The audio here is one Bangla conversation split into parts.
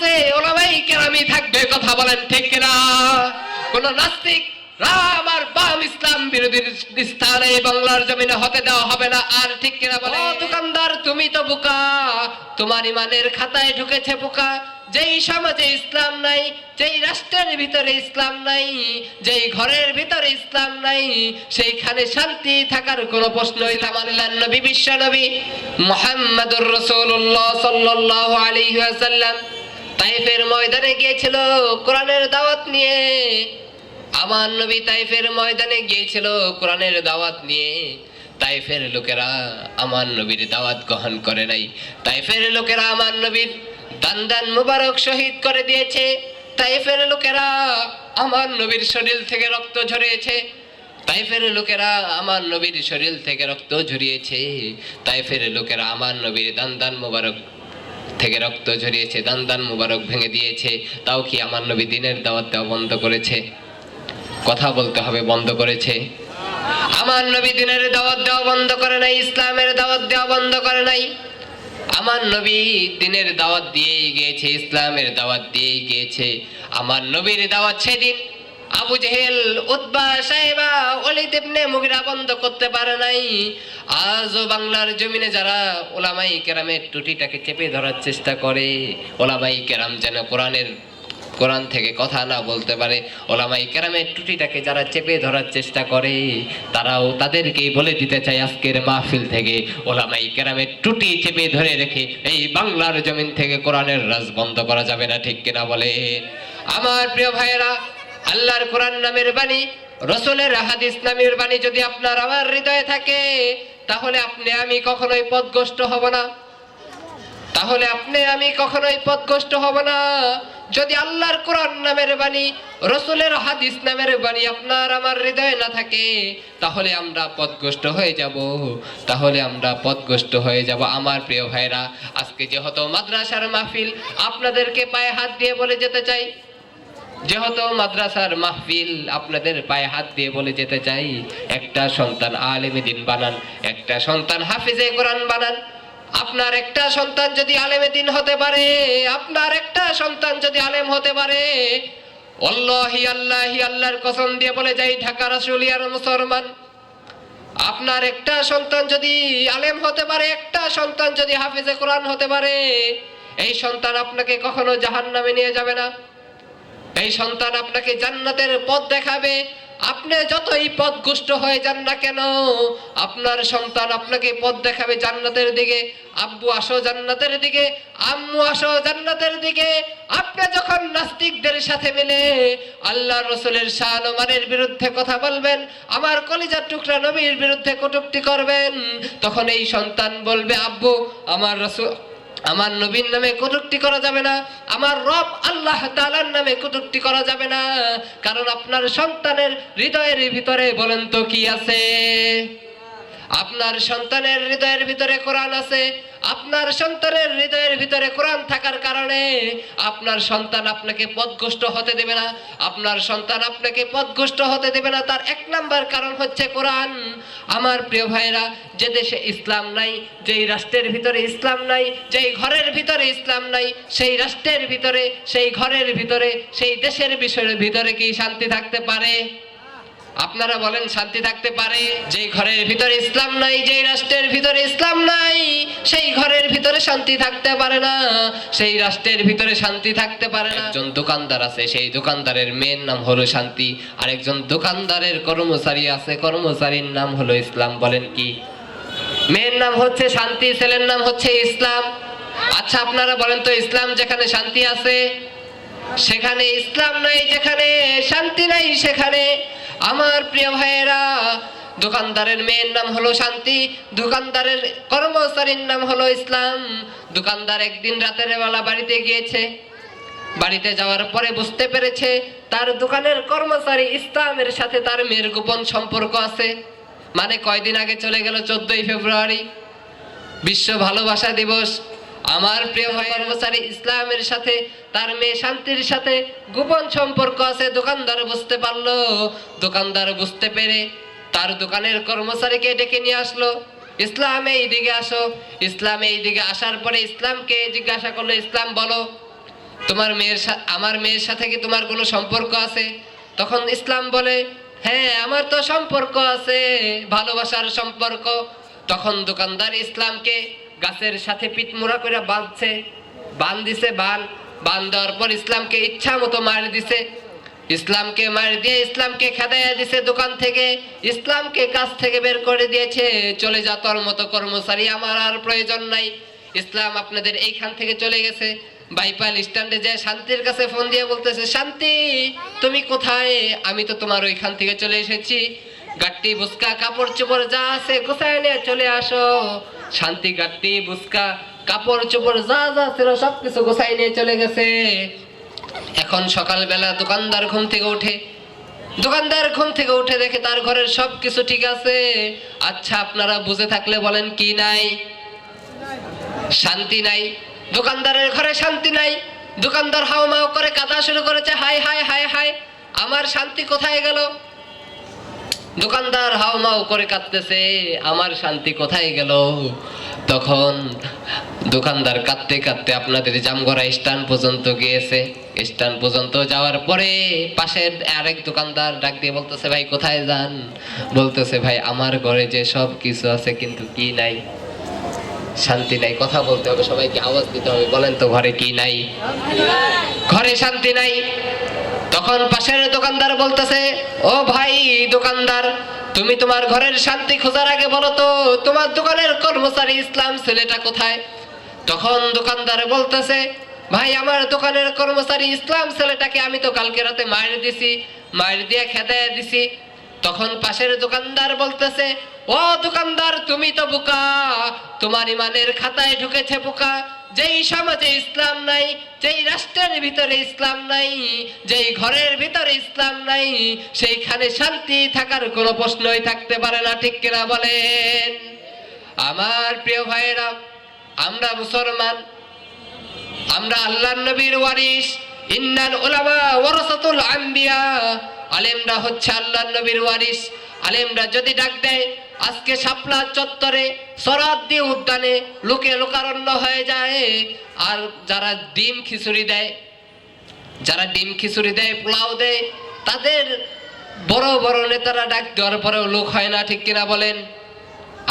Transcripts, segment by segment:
আছে, ওলামাই কেরামি থাকবে, কথা বলেন ঠিক কিনা? কোন নাস্তিক রাম আর বাম ইসলাম বিরোধী স্থানে বাংলার জমিনে হতে দেওয়া হবে না, আর ঠিক কিনা বলে? দোকানদার, তুমি তো বোকা। তোমার ইমানের খাতায় ঢুকেছে বোকা। যেই সমাজে ইসলাম নাই, যেই রাষ্ট্রের ভিতরে ইসলাম নাই, যেই ঘরের ভিতরে ইসলাম নাই, সেইখানে শান্তি থাকার কোনো থামানিলেন নবী, বিশ্ব নবী। মোহাম্মদুর রসুল্লাহ সাল্লাল্লাহু আলাইহি ওয়াসাল্লাম। তাইফের ময়দানে গিয়েছিল কোরআনের দাওয়াত নিয়ে। আমার নবী তাইফের ময়দানে গিয়েছিল কোরআনের দাওয়াত নিয়ে। তাইফের লোকেরা আমার নবীর দাওয়াত গ্রহণ করে নাই। তাইফের লোকেরা আমার নবীর দান দান মুবারক শহীদ করে দিয়েছে। তাইফের লোকেরা আমার নবীর শরীর থেকে রক্ত ঝরিয়েছে। তাইফের লোকেরা আমার নবীর শরীর থেকে রক্ত ঝরিয়েছে। তাইফের লোকেরা আমার নবীর দান দান মুবারক থেকে রক্ত ঝরিয়েছে দান দান মুবারক ভেঙে দিয়েছে, তাও কি আমার নবী দিনের দাওয়াত দেওয়া বন্ধ করেছে? কথা বলতে হবে, বন্ধ করেছে। আমার নবী দিনের দাওয়াত দেওয়া বন্ধ করে নাই, ইসলামের দাওয়াত দেওয়া বন্ধ করে নাই। আমার নবী দিনের দাওয়াত দিয়েই গিয়েছে, ইসলামের দাওয়াত দিয়েই গিয়েছে। আমার নবীর দাওয়াত সেদিন আবু জেহেল উতবা সাহেবা অলিদ ইবনে মুগিরা বন্ধ করতে পারে নাই। আজও বাংলার জমিনে যারা ওলামাই কেরামের টুটিটাকে চেপে ধরার চেষ্টা করে, ওলামাই কেরাম যেন কোরআনের, কোরআন থেকে কথা না বলতে পারে, ওলামাই কেরামের টুটিটাকে যারা চেপে ধরার চেষ্টা করে, তারাও তাদেরকেই বলে দিতে চাই আজকের মাহফিল থেকে। ওলামাই কেরামের টুটি চেপে ধরে রেখে এই বাংলার জমিন থেকে কোরআনের রাজ বন্ধ করা যাবে না, ঠিক কিনা বলে আমার প্রিয় ভাইয়েরা আল্লাহর কোরআন নামের বাণী, রসুলের হাদিস নামের বাণী যদি আপনার আমার হৃদয়ে থাকে, তাহলে আপনি আমি কখনোই পথগ্রস্ত হব না। তাহলে আপনি আমি কখনোই পথগ্রস্ত হব না। যদি আল্লাহর কোরআন নামের বাণী, রসুলের হাদিস নামের বাণী আপনার আমার হৃদয়ে না থাকে, তাহলে আমরা পথগ্রস্ত হয়ে যাব। তাহলে আমরা পথগ্রস্ত হয়ে যাব। আমার প্রিয় ভাইরা, আজকে যেহেতু মাদ্রাসার মাহফিল, আপনাদেরকে পায়ে হাত দিয়ে বলে যেতে চাই। যেহেতু মাদ্রাসার মাহফিল আপনাদের পায়ে হাত দিয়ে বলে যেতে চাই, একটা সন্তান আলেমে দিন বানান, একটা সন্তান হাফিজে কোরআন বানান। আপনার একটা সন্তান যদি আলেমে দিন হতে পারে, আপনার একটা সন্তান যদি আলেম হতে পারে, অল্লাহি আল্লাহি আল্লাহর কসম দিয়ে বলে যাই, ঢাকা রাসুলিয়ার মুসলমান। আপনার একটা সন্তান যদি আলেম হতে পারে, একটা সন্তান যদি হাফিজে কোরআন হতে পারে, এই সন্তান আপনাকে কখনো জাহান্নামে নিয়ে যাবে না। এই সন্তান আপনাকে জান্নাতের পথ দেখাবে। আপনি যতই পথগুষ্ট হয়ে যান না কেন, আপনার সন্তান আপনাকে পথ দেখাবে জান্নাতের দিকে। আব্বু আসো জান্নাতের দিকে, আম্মু আসো জান্নাতের দিকে। আপনি যখন নাস্তিকদের সাথে মিলে আল্লাহ রসুলের শান মানের বিরুদ্ধে কথা বলবেন, আমার কলিজার টুকরা নবীর বিরুদ্ধে কটুক্তি করবেন, তখন এই সন্তান বলবে, আব্বু, আমার রসুল আমার নবীর নামে কটুক্তি করা যাবে না, আমার রব আল্লাহ তালার নামে কটুক্তি করা যাবে না। কারণ আপনার সন্তানের হৃদয়ের ভিতরে বলেন তো কি আছে? আপনার সন্তানের হৃদয়ের ভিতরে কোরআন আছে। আপনার সন্তানের হৃদয়ের ভিতরে কোরআন থাকার কারণে আপনার সন্তান আপনাকে পথগ্রস্ত হতে দেবে না। আপনার সন্তান আপনাকে পথগ্রস্ত হতে দেবে না। তার এক নাম্বার কারণ হচ্ছে কোরআন। আমার প্রিয় ভাইরা যে দেশে ইসলাম নাই, যেই রাষ্ট্রের ভিতরে ইসলাম নাই, যেই ঘরের ভিতরে ইসলাম নাই, সেই রাষ্ট্রের ভিতরে, সেই ঘরের ভিতরে, সেই দেশের বিষয়ের ভিতরে কি শান্তি থাকতে পারে? আপনারা বলেন শান্তি থাকতে পারে? যেই ঘরের ভিতরে ইসলাম নাই, যেই রাষ্ট্রের ভিতরে ইসলাম নাই, সেই ঘরের ভিতরে শান্তি থাকতে পারে না। সেই রাষ্ট্রের ভিতরে শান্তি থাকতে পারে না। একজন দোকানদার আছে, সেই দোকানদারের মেয়ের নাম হলো শান্তি। আরেকজন দোকানদারের কর্মচারী আছে, কর্মচারীর নাম হলো ইসলাম। বলেন কি? মেয়ের নাম হচ্ছে শান্তি, ছেলের নাম হচ্ছে ইসলাম। আচ্ছা আপনারা বলেন তো, ইসলাম যেখানে শান্তি আছে, সেখানে ইসলাম নাই, যেখানে শান্তি নাই, সেখানে আমার প্রিয় ভাইয়েরা, দোকানদারের মেয়ের নাম হলো শান্তি, দোকানদারের কর্মচারীর নাম হলো ইসলাম। দোকানদার একদিন রাতের বেলা বাড়িতে গিয়েছে। বাড়িতে যাওয়ার পরে বুঝতে পেরেছে তার দোকানের কর্মচারী ইসলামের সাথে তার মেয়ের গোপন সম্পর্ক আছে। মানে কয়দিন আগে চলে গেল চোদ্দই ফেব্রুয়ারি। বিশ্ব ভালোবাসা দিবস। আমার প্রিয় কর্মচারী ইসলামের সাথে, তার মেয়ে শান্তির সাথে গোপন সম্পর্ক আছে, দোকানদার বুঝতে পারল। দোকানদার বুঝতে পেরে তার দোকানের কর্মচারীকে ডেকে নিয়ে আসলো। ইসলাম এই দিকে আসো। ইসলাম এই দিকে আসার পরে ইসলামকে জিজ্ঞাসা করল, ইসলাম, বলো, তোমার মেয়ের আমার মেয়ের সাথে কি তোমার কোনো সম্পর্ক আছে? তখন ইসলাম বলে হ্যাঁ আমার তো সম্পর্ক আছে, ভালোবাসার সম্পর্ক। তখন দোকানদার ইসলামকে গাছের সাথে পিটমুড়া করে বাঁধছে বান দিছে বান বান দেওয়ার পর ইসলামকে ইচ্ছা মতো মার দিছে। ইসলামকে মার দিয়ে ইসলামকে খেদাইয়া দিছে দোকান থেকে। ইসলামকে কাজ থেকে বের করে দিয়েছে, চলে যা তোর মতো কর্মচারী আমার আর প্রয়োজন নাই। ইসলাম আপনাদের এইখান থেকে চলে গেছে। বাইপাল স্ট্যান্ডে যায় শান্তির কাছে ফোন দিয়ে বলতেছে, শান্তি, তুমি কোথায়? আমি তো তোমার ওইখান থেকে চলে এসেছি। গাট্টি বুসকা, কাপড় চোপড় যা আছে কোথায় নিয়ে চলে আসো। শান্তি গাট্টি, বুসকা, কাপড় চোপড় যা যা ছিল সবকিছু গোসাই নিয়ে চলে গেছে। এখন সকালবেলা দোকানদার ঘুম থেকে ওঠে দোকানদার ঘুম থেকে উঠে দেখে তার ঘরের সব কিছু ঠিক আছে। আচ্ছা আপনারা বুঝে থাকলে বলেন কি নাই? শান্তি নাই। দোকানদারের ঘরে শান্তি নাই। দোকানদার হাও মাও করে কাঁদা শুরু করেছে হাই হাই হাই হাই আমার শান্তি কোথায় গেল? দোকানদার হাও মাও করে কাঁদতেছে, আমার শান্তি কোথায় গেল? তখন দোকানদার কাঁদতে কাঁদতে আপনাদের জামগড়া স্ট্যান্ড পর্যন্ত গিয়েছে। স্ট্যান্ড পর্যন্ত যাওয়ার পরে পাশের আরেক দোকানদার ডাক দিয়ে বলতেছে, ভাই, কোথায় যান? বলতেছে, ভাই, আমার ঘরে যে সব কিছু আছে কিন্তু কি নাই? শান্তি নাই, কথা বলতে হবে, সবাইকে আওয়াজ দিতে হবে, বলেন তো ঘরে কি নাই? ঘরে শান্তি নাই। তখন পাশের দোকানদার বলতেছে, ও ভাই দোকানদার, তুমি তোমার ঘরের শান্তি খোঁজার আগে বলো তো, তোমার দোকানের কর্মচারী ইসলাম ছেলেটা কোথায়? তখন দোকানদার বলতেছে, ভাই, আমার দোকানের কর্মচারী ইসলাম ছেলেটাকে আমি তো কালকে রাতে মার দিছি, মার দিয়ে খেদায় দিছি। তখন পাশের দোকানদার বলতেছে, ও দোকানদার, তুমি তো বোকা, তোমার ইমানের খাতায় ঢুকেছে বোকা যেই সমাজে ইসলাম নাই, যেই রাষ্ট্রের ভিতরে ইসলাম নাই, যেই ঘরের ভিতরে ইসলাম নাই, সেইখানে শান্তি থাকার কোনো প্রশ্নই থাকতে পারে না, ঠিক কিনা বলেন? আমার প্রিয় ভাইয়েরা, আমরা মুসলমান, আমরা আল্লাহর নবীর ওয়ারিস ইন্নাল উলামা ওয়ারাসাতুল আম্বিয়া, আলেমরা হচ্ছে আল্লাহর নবীর ওয়ারিস আলেমরা যদি ডাক দেয় আজকে শাপলা চত্বরে সরাদ্দি উদ্যানে লোকে লোকারণ্য হয়ে যায়। আর যারা ডিম খিচুড়ি দেয়, যারা ডিম খিচুড়ি দেয়, পোলাও দেয়, তাদের বড় বড় নেতারা ডাক দেওয়ার পরেও লোক হয় না, ঠিক কিনা বলেন?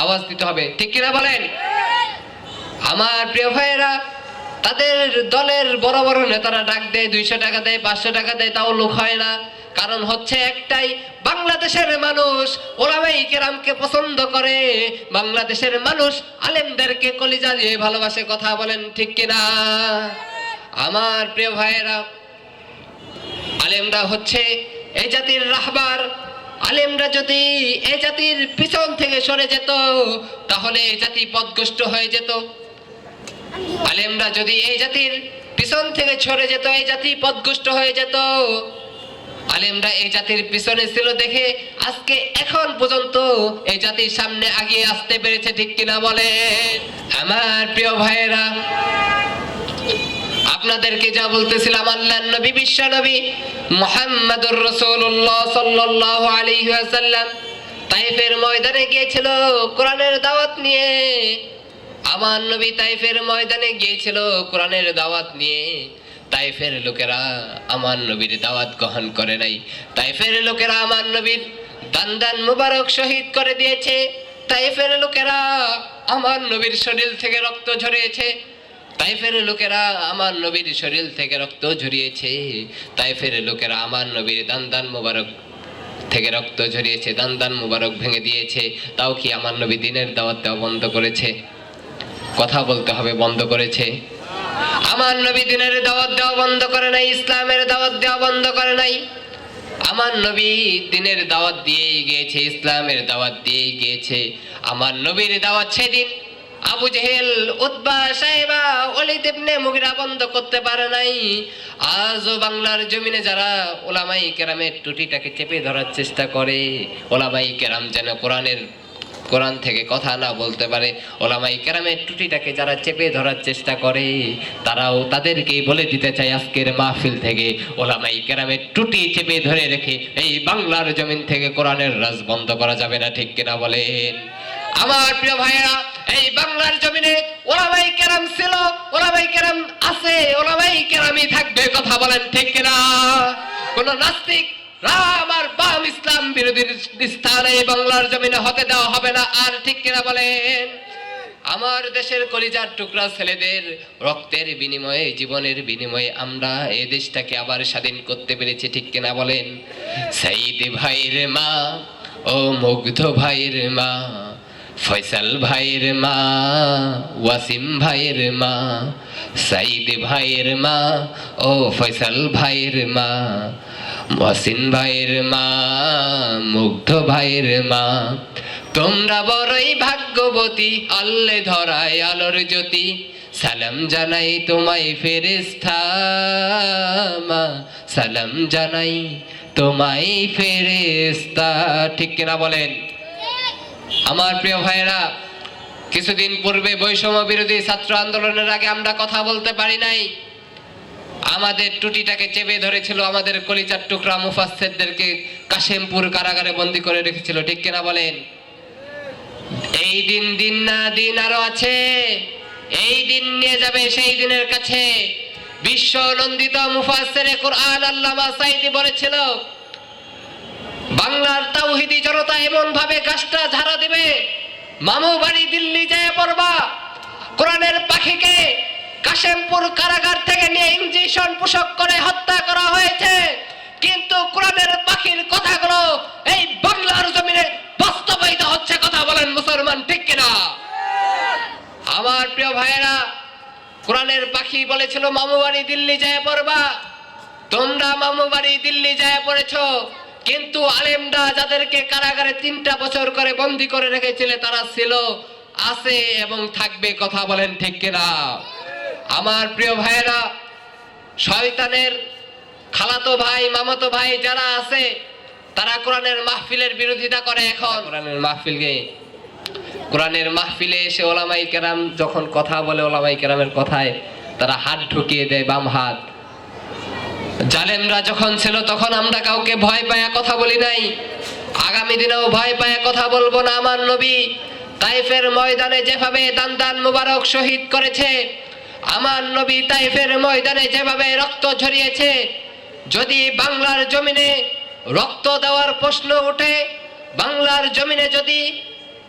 আওয়াজ দিতে হবে, ঠিক কিনা বলেন? আমার প্রিয় ভাইয়েরা, তাদের দলের বড় বড় নেতারা ডাক দেয়, দুইশো টাকা দেয়, পাঁচশো টাকা দেয়, তাও লোক হয় না। কারণ হচ্ছে একটাই বাংলাদেশের মানুষ ওলামাই কেরামকে পছন্দ করে। বাংলাদেশের মানুষ আলেমদেরকে কলিজা দিয়ে ভালোবাসে, কথা বলেন ঠিক কিনা? আমার প্রিয় ভাইয়েরা, আলেমরা হচ্ছে এই জাতির রাহবার। আলেমরা যদি এই জাতির পিছন থেকে সরে যেত, তাহলে এই জাতি পদগ্রস্ত হয়ে যেত। আলেমরা যদি এই জাতির পিছন থেকে সরে যেত এই জাতি পদগ্রস্ত হয়ে যেত। আলেমরা এই জাতির পিছনে ছিল দেখে আজকে এখন পর্যন্ত এই জাতির সামনে আগিয়ে আসতে পেরেছে, ঠিক কিনা বলেন? আমার প্রিয় ভাইয়েরা, আপনাদেরকে যা বলতেছিলাম আল্লাহ নবী, বিশ্ব নবী মোহাম্মদুর রসুল্লাহ সাল্লাল্লাহু আলাইহি ওয়াসাল্লাম তাইফের ময়দানে গিয়েছিল, কোরআনের দাওয়াত নিয়ে। আমার নবী তাইফের ময়দানে গিয়েছিল, কোরআনের দাওয়াত নিয়ে। তাইফের লোকেরা আমার নবীর দাওয়াত গ্রহণ করে নাই। তাইফের লোকেরা আমার নবীর দান দান মুবারক শহীদ করে দিয়েছে। তাইফের লোকেরা আমার নবীর শরীর থেকে রক্ত ঝরিয়েছে। তাইফের লোকেরা আমার নবীর শরীর থেকে রক্ত ঝরিয়েছে। তাইফের লোকেরা আমার নবীর দান দান মুবারক থেকে রক্ত ঝরিয়েছে দান দান মুবারক ভেঙে দিয়েছে। তাও কি আমার নবী দিনের দাওয়াত দেওয়া বন্ধ করেছে? কথা বলতে হবে, বন্ধ করেছে। আমার নবী দিনের দাওয়াত দেওয়া বন্ধ করে নাই, ইসলামের দাওয়াত দেওয়া বন্ধ করে নাই। আমার নবী দিনের দাওয়াত দিয়েই গিয়েছে, ইসলামের দাওয়াত দিয়েই গিয়েছে। আমার নবীর দাওয়াত সেদিন আবু জেহেল, উতবা, সাহেবা অলিদ ইবনে মুগিরা বন্ধ করতে পারে নাই। আজও বাংলার জমিনে যারা ওলামাই কেরামের টুটিটাকে চেপে ধরার চেষ্টা করে, ওলামাই কেরাম যেন কোরআনের কোরআন থেকে কথা না বলতে পারে। ওলামাই কেরামের টুটিটাকে যারা চেপে ধরার চেষ্টা করে, তারাও তাদেরকেই বলে দিতে চাই আজকের মাহফিল থেকে। ওলামাই কেরামের টুটি চেপে ধরে রেখে এই বাংলার জমিন থেকে কোরআনের রাজ বন্ধ করা যাবে না, ঠিক কিনা বলেন? আমার প্রিয় ভাইয়েরা, এই বাংলার জমিনে ওলামাই কেরাম ছিল, ওলামাই কেরাম আছে, ওলামাই কেরামি থাকবে, কথা বলেন ঠিক কিনা? কোন নাস্তিক রাম আর বাম ইসলাম বিরোধীর স্থানে বাংলার জমিনে হতে দেওয়া হবে না। আর ঠিক কিনা বলেন? আমার দেশের কলিজার টুকরা ছেলেদের রক্তের বিনিময়ে, জীবনের বিনিময়ে আমরা এই দেশটাকে আবার স্বাধীন করতে পেরেছি, ঠিক কিনা বলেন? সাইদ ভাইয়ের মা ও মুগ্ধ ভাইয়ের মা, ফয়সাল ভাইয়ের মা, ওয়াসিম ভাইয়ের মা, সাইদ ভাইয়ের মা ও ফয়সাল ভাইয়ের মা ওয়াসিম ভাইয়ের মা, মুগ্ধ ভাইয়ের মা। তোমরা বড়ই ভাগ্যবতী, আল্লে ধরায় আলোর জ্যোতি। সালাম জানাই তোমায় ফেরেস্তা মা। সালাম জানাই তোমায় ফেরেস্তা ঠিক কিনা বলেন? আমার প্রিয় ভাইয়েরা, কিছুদিন পূর্বে বৈষম্য বিরোধী ছাত্র আন্দোলনের আগে আমরা কথা বলতে পারি নাই। আমাদের টুটিটাকে চেপে ধরেছিল, আমাদের কলিচার টুকরা মুফাসসিরদেরকে কাশেমপুর কারাগারে বন্দি করে রেখেছিল, ঠিক কিনা বলেন? এই দিন দিন না দিন আরও আছে, এই দিন নিয়ে যাবে সেই দিনের কাছে। বিশ্ব নন্দিত মুফাসসিরে কোরআন আল্লামা সাইদি বলেছিল, বাংলার তাওহিদি জনতা এমন ভাবে গাছটা ঝাড়া দিবে, মামু বাড়ি দিল্লি যায় পড়বা, কোরআনের পাখিকে কাশেমপুর কারাগার থেকে নিয়ে ইঞ্জেকশন পোষক করে হত্যা করা হয়েছে। কিন্তু কোরআনের পাখির কথাগুলো এই বাংলার জমিনে বাস্তবায়িত হচ্ছে কথা বলেন মুসলমান, ঠিক কিনা? আমার প্রিয় ভাইয়েরা, কোরআনের পাখি বলেছিল, মামু বাড়ি দিল্লি যায় পড়বা। তোমরা মামু বাড়ি দিল্লি যায় পড়েছ, কিন্তু আলেমরা যাদেরকে কারাগারে তিনটা বছর করে বন্দি করে রেখেছিলে, তারা ছিল, আছে এবং থাকবে, কথা বলেন ঠিক কিনা? আমার প্রিয় ভাইয়েরা, শয়তানের খালাতো ভাই, মামাতো ভাই যারা আছে, তারা কোরআনের মাহফিলের বিরোধিতা করে এখন। কোরআনের মাহফিলকে, কোরআনের মাহফিলে এসে ওলামাই কেরাম যখন কথা বলে ওলামাই কেরামের কথায়, তারা হাত ঢুকিয়ে দেয় বাম হাত। জালেমরা যখন ছিল, তখন আমরা কাউকে ভয় পায়া কথা বলি নাই। আগামী দিনেও ভয় পায়া কথা বলব না আমার নবী। তাইফের ময়দানে যেভাবে দান দান মুবারক শহীদ করেছে আমার নবী তাইফের ময়দানে যেভাবে রক্ত ঝরিয়েছে, যদি বাংলার জমিনে রক্ত দেওয়ার প্রশ্ন ওঠে, বাংলার জমিনে যদি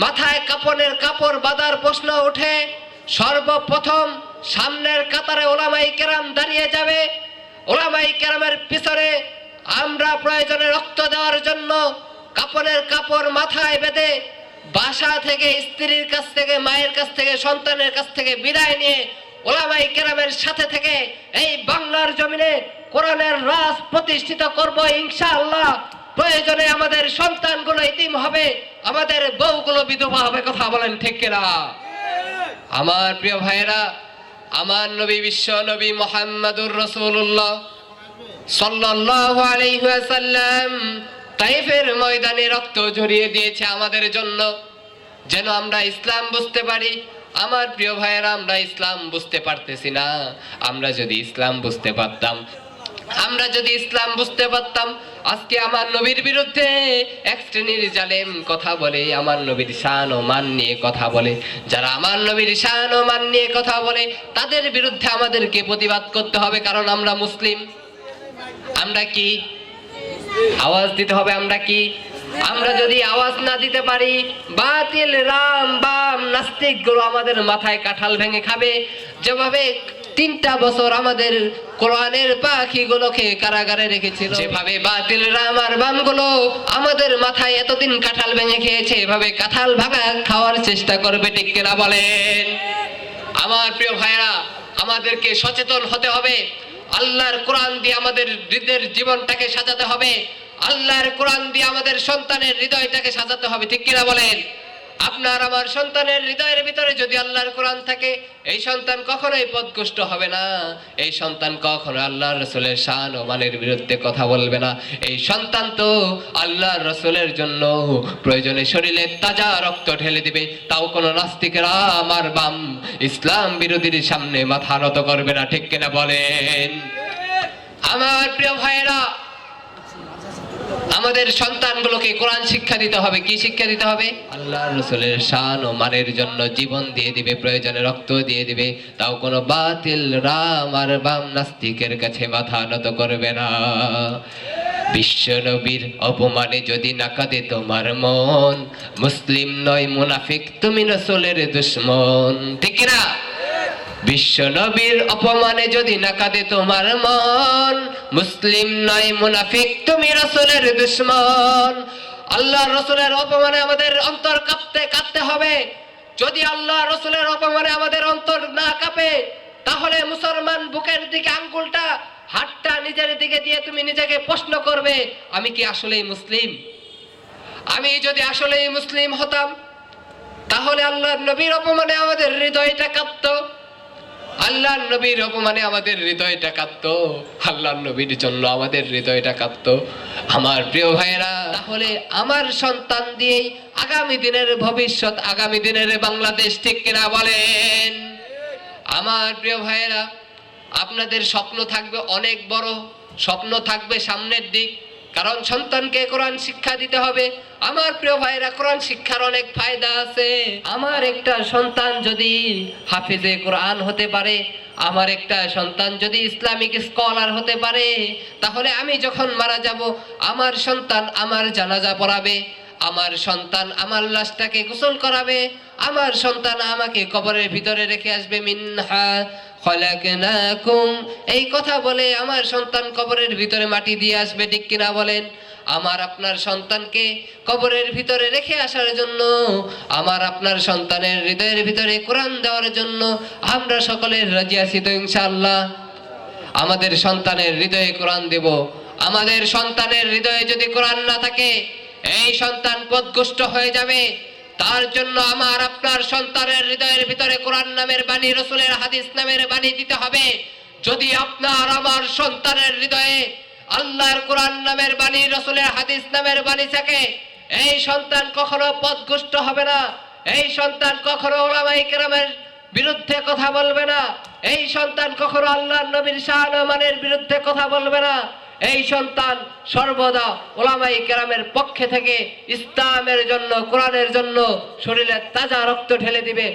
মাথায় কাপড়ের কাপড় বাঁধার প্রশ্ন ওঠে, সর্বপ্রথম সামনের কাতারে ওলামাই কেরাম দাঁড়িয়ে যাবে। ওলামাই কেরামের পিছনে আমরা প্রয়োজনে রক্ত দেওয়ার জন্য কাপড়ের কাপড় মাথায় বেঁধে বাসা থেকে স্ত্রীর কাছ থেকে, মায়ের কাছ থেকে, সন্তানের কাছ থেকে বিদায় নিয়ে ওলামাই কেরামের সাথে থেকে এই বাংলার জমিনে কোরআনের রাজ প্রতিষ্ঠিত করব ইনশাআল্লাহ। প্রয়োজনে আমাদের সন্তানগুলো ইতিম হবে, আমাদের বউগুলো বিধবা হবে, কথা বলেন ঠিক কিনা? আমার প্রিয় ভাইয়েরা, আমার নবী বিশ্ব নবী মোহাম্মদুর রসুল্লাহ সাল্লাল্লাহু আলাইহি ওয়াসাল্লাম তাইফের ময়দানে রক্ত ঝরিয়ে দিয়েছে আমাদের জন্য। যেন আমরা ইসলাম বুঝতে পারি আমার প্রিয় ভাইয়েরা, আমরা ইসলাম বুঝতে পারতেছি না। আমরা যদি ইসলাম বুঝতে পারতাম, আমরা যদি ইসলাম বুঝতে পারতাম, আজকে আমার নবীর বিরুদ্ধে এক শ্রেণির জালেম কথা বলে, আমার নবীর শান ও মান নিয়ে কথা বলে, যারা আমার নবীর শান ও মান নিয়ে কথা বলে, তাদের বিরুদ্ধে আমাদেরকে প্রতিবাদ করতে হবে, কারণ আমরা মুসলিম। আমরা কি? আওয়াজ দিতে হবে আমরা কি? আমরা যদি আওয়াজ না দিতে পারি, বাতিল রাম বাম নাস্তিকগুলো আমাদের মাথায় কাঁঠাল ভেঙে খাবে। যেভাবে তিনটা বছর আমাদের কোরআনের পাখিগুলোকে কারাগারে রেখেছিল। যেভাবে বাতিল রাম আর বামগুলো আমাদের মাথায় এতদিন কাঁঠাল ভেঙে খেয়েছে, এভাবে কাঁঠাল ভাঙা খাওয়ার চেষ্টা করবে কিনা বলেন? আমার প্রিয় ভাইরা আমাদেরকে সচেতন হতে হবে। আল্লাহর কোরআন দিয়ে আমাদের হৃদয়ের জীবনটাকে সাজাতে হবে। আল্লাহর কোরআন দিয়ে আমাদের সন্তানের হৃদয়টাকে সাজাতে হবে, ঠিক কিনা বলেন? আপনার আমার সন্তানের হৃদয়ের ভিতরে যদি আল্লাহর কোরআন থাকে, এই সন্তান কখনোই পদকুষ্ট হবে না। এই সন্তান কখনো আল্লাহর রসুলের শান ও মানের বিরুদ্ধে কথা বলবে না। এই সন্তান তো আল্লাহর রসুলের জন্য প্রয়োজনে শরীরে তাজা রক্ত ঢেলে দিবে। তাও কোনো নাস্তিকেরা আমার বাম ইসলাম বিরোধীর সামনে মাথা নত করবে না, ঠিক কিনা বলেন? আমার প্রিয় ভাইয়েরা আমাদের সন্তানগুলোকে কোরআন শিক্ষা দিতে হবে, কি শিক্ষা দিতে হবে? আল্লাহ রসুলের শান ও মানের জন্য জীবন দিয়ে দিবে, প্রয়োজনে রক্ত দিয়ে দিবে। তাও কোনো বাতিল রাম আর বাম নাস্তিকের কাছে মাথা নত করবে না। বিশ্ব নবীর অপমানে যদি না কাঁদে তোমার মন, মুসলিম নয়, মুনাফিক, তুমি রসুলের দুশ্মন। ঠিক না বিশ্ব নবীর অপমানে যদি না কাঁদে তোমার মন, মুসলিম নয়, মুনাফিক, তুমি রসুলের দুশ্মন। আল্লাহ রসুলের অপমানে আমাদের অন্তর কাঁপতে, কাঁদতে হবে। যদি আল্লাহ রসুলের অপমানে আমাদের অন্তর না কাঁপে, তাহলে মুসলমান বুকের দিকে আঙ্গুলটা, হাতটা নিজের দিকে দিয়ে তুমি নিজেকে প্রশ্ন করবে, আমি কি আসলেই মুসলিম? আমি যদি আসলেই মুসলিম হতাম, তাহলে আল্লাহ নবীর অপমানে আমাদের হৃদয়টা কাঁপতো। আল্লাহ নবীর অপমানে আমাদের হৃদয়টা কাঁপত। আল্লাহর নবীর জন্য আমাদের হৃদয়টা কাঁপত। আমার প্রিয় ভাইয়েরা, তাহলে আমার সন্তান দিয়েই আগামী দিনের ভবিষ্যৎ, আগামী দিনের বাংলাদেশ ঠিক কিনা বলেন? আমার প্রিয় ভাইয়েরা, আপনাদের স্বপ্ন থাকবে অনেক বড়, স্বপ্ন থাকবে সামনের দিক। কারণ সন্তানকে কোরআন শিক্ষা দিতে হবে। আমার প্রিয় ভাইরা কোরআন শিক্ষার অনেক ফায়দা আছে। আমার একটা সন্তান যদি হাফিজে কোরআন হতে পারে, আমার একটা সন্তান যদি ইসলামিক স্কলার হতে পারে, তাহলে আমি যখন মারা যাব, আমার সন্তান আমার জানাজা পড়াবে। আমার সন্তান আমার লাশটাকে গোসল করাবে, আমার সন্তান আমাকে কবরের ভিতরে রেখে আসবে, মিনহা খলাকনাকুম। এই কথা বলে আমার সন্তান কবরের ভিতরে মাটি দিয়ে আসবে, ঠিক কিনা বলেন? আমার আপনার সন্তানকে কবরের ভিতরে রেখে আসার জন্য, আমার আপনার সন্তানের হৃদয়ের ভিতরে কোরআন দেওয়ার জন্য আমরা সকলের রাজি আছি তো ইনশাআল্লাহ। আমাদের সন্তানের হৃদয়ে কোরআন দেব। আমাদের সন্তানের হৃদয়ে যদি কোরআন না থাকে এই সন্তান পদগুষ্ট হয়ে যাবে। তার জন্য আমার আপনার সন্তানের হৃদয়ের ভিতরে কোরআন নামের বাণী, রসুলের হাদিস নামের বাণী দিতে হবে। যদি আপনার আমার সন্তানের হৃদয়ে আল্লাহর কোরআন নামের বাণী, রসুলের হাদিস নামের বাণী থাকে, এই সন্তান কখনো পদগুষ্ট হবে না। এই সন্তান কখনো ওলামাই কেরামের বিরুদ্ধে কথা বলবে না। এই সন্তান কখনো আল্লাহ নবীর শাহান মানের বিরুদ্ধে কথা বলবে না। এই সন্তান সর্বদা ওলামাই কেরামের পক্ষে থেকে ইসলামের জন্য, কোরআনের জন্য শরীরে তাজা রক্ত ঢেলে দিবে।